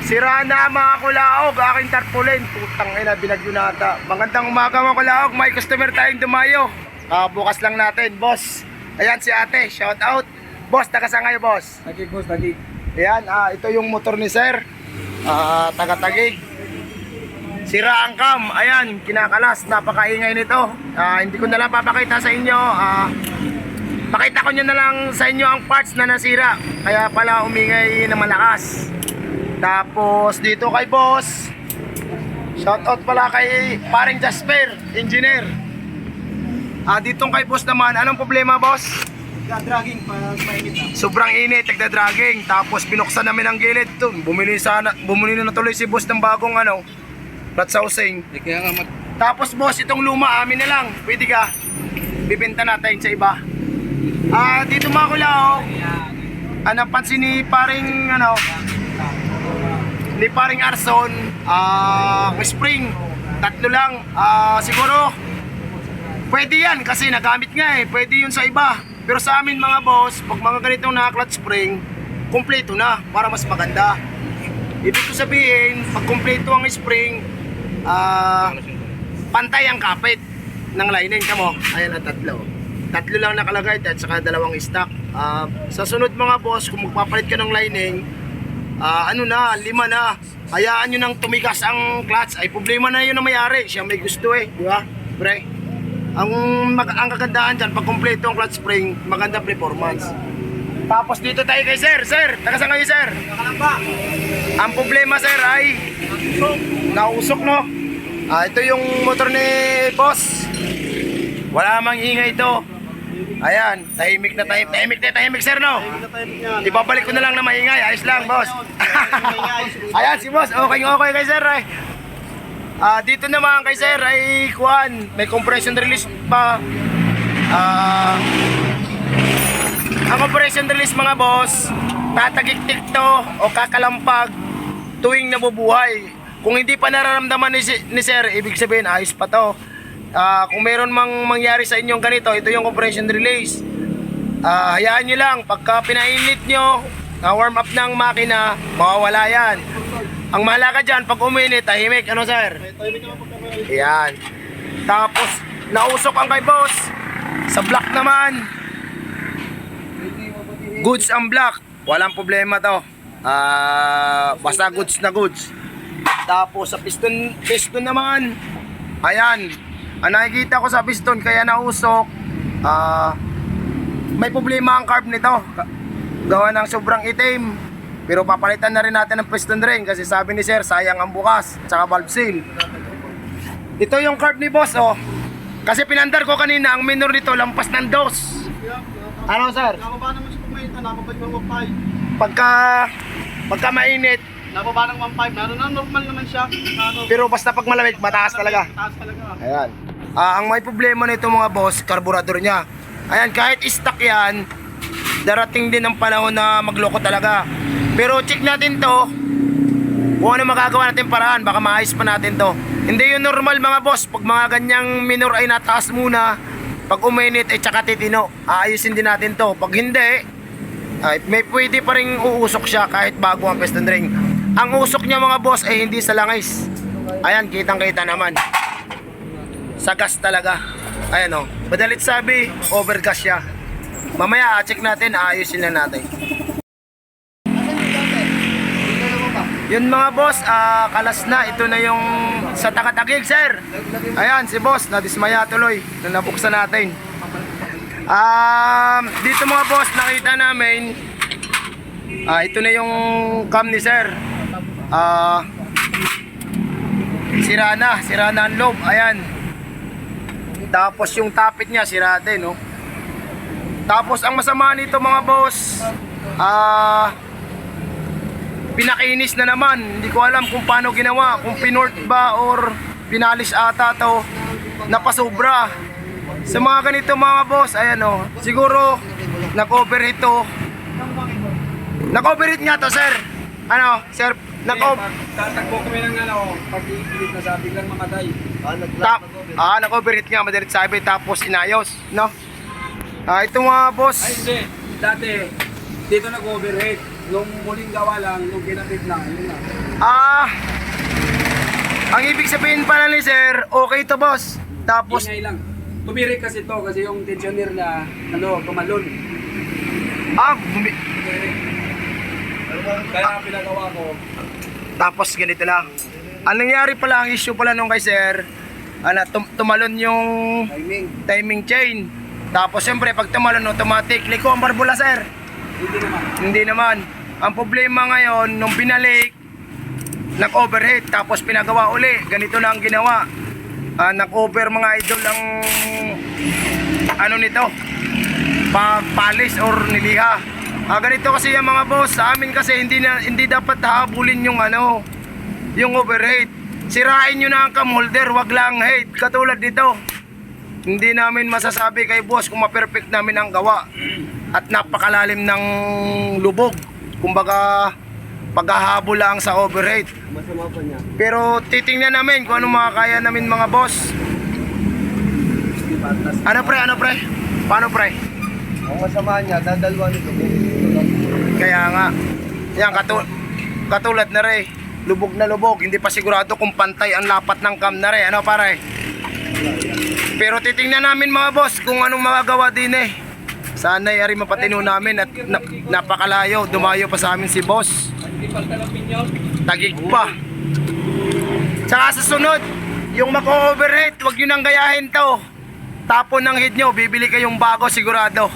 Sira na mga kulaog, aking tarpaulin. Putang ina, binagyo na ata. Magandang umaga mga kulaog, may customer tayong dumayo. Ah, bukas lang natin, boss. Ayan si ate, shout out. Boss, taga saan kayo, boss? Tagig boss, tagig. Ayan, ah, ito yung motor ni sir. Ah, taga-tagig. Sira ang cam. Ayan, kinakalas. Napakaingay nito. Ah, hindi ko na lang papakita sa inyo. Ah, pakita ko nyo na lang sa inyo ang parts na nasira. Kaya pala umingay na malakas. Tapos dito kay boss. Shoutout pala kay paring Jasper, engineer. Ah, ditong kay boss naman, anong problema boss? Dragging pag mainit na. Sobrang init, nagda-dragging. Tapos binuksan namin ang gilid. to. Bumili sana, bumili na tuloy si boss ng bagong ano, flat housing. Eh, kaya nga mat... Tapos boss, itong luma amin na lang. Pwede ka. Bibenta natin sa iba. Ah, dito mga kulao. Ah, napansin ni paring ano, ni paring Arson, may spring. Tatlo lang. Ah, siguro pwede yan kasi nagamit nga eh. Pwede yun sa iba. Pero sa amin mga boss, pag mga ganitong naka-clutch spring, kumpleto na para mas maganda. Ibig ko sabihin, pag kumpleto ang spring, ah, pantay ang kapit ng lining kamo. Ayan ang tatlo. Tatlo lang nakalagay at saka dalawang stock. Ah, sa sunod mga boss, kung magpapalit ka ng lining, ah, ano na, lima na. Hayaan nyo nang tumigas ang clutch. Ay problema na yun ang mayari. Siya may gusto eh. Di ba? Pre. Ang, mag, ang kagandahan dyan, pag kumpleto ang clutch spring, maganda performance. Tapos dito tayo kay sir. Sir, taga saan kayo sir? Nakalamba! Ang problema sir ay nausok no. Ah, ito yung motor ni boss. Wala mang ingay ito. Ayan, tahimik na tahimik. Tahimik na tahimik sir no. Ibabalik ko na lang na maingay. Ayos lang boss. Ayan si boss. Okay okay kay sir ay. Ah, dito naman kay sir ay kuan, may compression release pa. Ah, ang compression release mga boss, tatagiktik to o kakalampag tuwing nabubuhay. Kung hindi pa nararamdaman ni, ni sir, ibig sabihin ayos pa to. Ah, kung meron mang mangyari sa inyong ganito, ito yung compression release. Ah, hayaan nyo lang, pagka pinainit nyo, na warm up ng makina, mawawala yan. Ang mahalaga dyan, pag uminit, tahimik. Ano sir? Yan. Tapos, nausok ang kay boss. Sa black naman, goods ang black. Walang problema to. Ah, basta goods na goods. Tapos sa piston, piston naman. Ayan. Ang nakikita ko sa piston kaya nausok. Ah, may problema ang carb nito. Gawa ng sobrang itim. Pero papalitan na rin natin ng piston ring kasi sabi ni sir, sayang ang bukas. Tsaka valve seal. Ito yung carb ni boss, oh. Kasi pinandar ko kanina, ang minor nito lampas ng dos. Ano, sir? Nakababa naman siya kung mainit na, nakababa ng 1.5. Pagka, pagka mainit, Nakababa ng 1.5 na, ano na, normal naman siya. Pero basta pag malamig, mataas talaga. Mataas talaga. Ayan. Ah, ang may problema nito mga boss, karburador niya. Ayan, kahit stock yan, darating din ang panahon na magloko talaga. Pero check natin to, kung ano magagawa natin paraan, baka maayos pa natin to. Hindi yun normal mga boss, pag mga ganyang minor ay nataas muna, pag uminit ay tsaka titino, aayusin din natin to. Pag hindi, ay may pwede pa rin uusok siya kahit bago ang piston ring. Ang usok niya mga boss ay hindi sa langis. Ayan, kitang kita naman. Sa gas talaga. Ayan o. Madalit sabi, overgas siya. Mamaya, check natin, aayusin na natin. Yun mga boss, ah, kalas na. Ito na yung sa takatagig, sir. Ayan, si boss, nadismaya tuloy na nabuksan natin. Um, dito mga boss, nakita namin, ah, ito na yung cam ni sir. Ah, sira na, sira na ang loob. Ayan. Tapos yung tapit niya, sira din, no? Tapos ang masama nito mga boss, ah, pinakinis na naman. Hindi ko alam kung paano ginawa. Kung pinort ba or pinalis ata to. Napasobra. Sa mga ganito mga boss, ayan o. Siguro, nag-overheat to. Nag-overheat nga to, sir. Ano, sir? Nag-overheat. Tatakbo kami ng ano, pag iilit na sabi lang mamatay. Tap, ah, nag-overheat nga, madalit sabi, tapos inayos, no? Ah, ito mga boss, Ay hindi, dati, dito nag-overheat. Nung muling gawa lang, nung kinabit lang, yun lang. Ah, ang ibig sabihin pala ni sir, okay to boss. Tapos, Ingay lang. Tumirik kasi to kasi yung tensioner na ano, tumalon. ah, bumi- Tumirik. Kaya ang pinagawa ko, tapos ganito na. Ang nangyari pala, ang issue pala nung kay sir, ano, tum- tumalon yung timing. timing chain. Tapos siyempre, pag tumalon, automatic, liko ang barbula sir. Hindi naman. Hindi naman. Ang problema ngayon, nung binalik, nag-overheat, tapos pinagawa uli. Ganito na ang ginawa. Ah, nag-over mga idol ang ano nito, pagpalis or niliha. Ah, ganito kasi yung mga boss, sa amin kasi hindi na hindi dapat habulin yung ano, yung overheat. Sirain nyo na ang cam holder, wag lang hate. Katulad nito. Hindi namin masasabi kay boss kung ma-perfect namin ang gawa at napakalalim ng lubog. Kumbaga, paghahabol lang sa overhead. Masama pa niya. Pero titingnan namin kung ano makakaya namin mga boss. Ano pre, ano pre? Paano pre? Ang masama niya, dadalwa nito. Kaya nga, yan katul katulad na rin. Lubog na lubog, hindi pa sigurado kung pantay ang lapat ng cam na rin. Ano pare? Pero titingnan namin mga boss kung anong magagawa din eh. Sana ay mapatino namin at na- napakalayo. Dumayo pa sa amin si boss. Tagig pa. Tsaka sa sunod, yung mako-overheat, wag nyo nang gayahin to. Tapon ng head nyo, bibili kayong bago sigurado.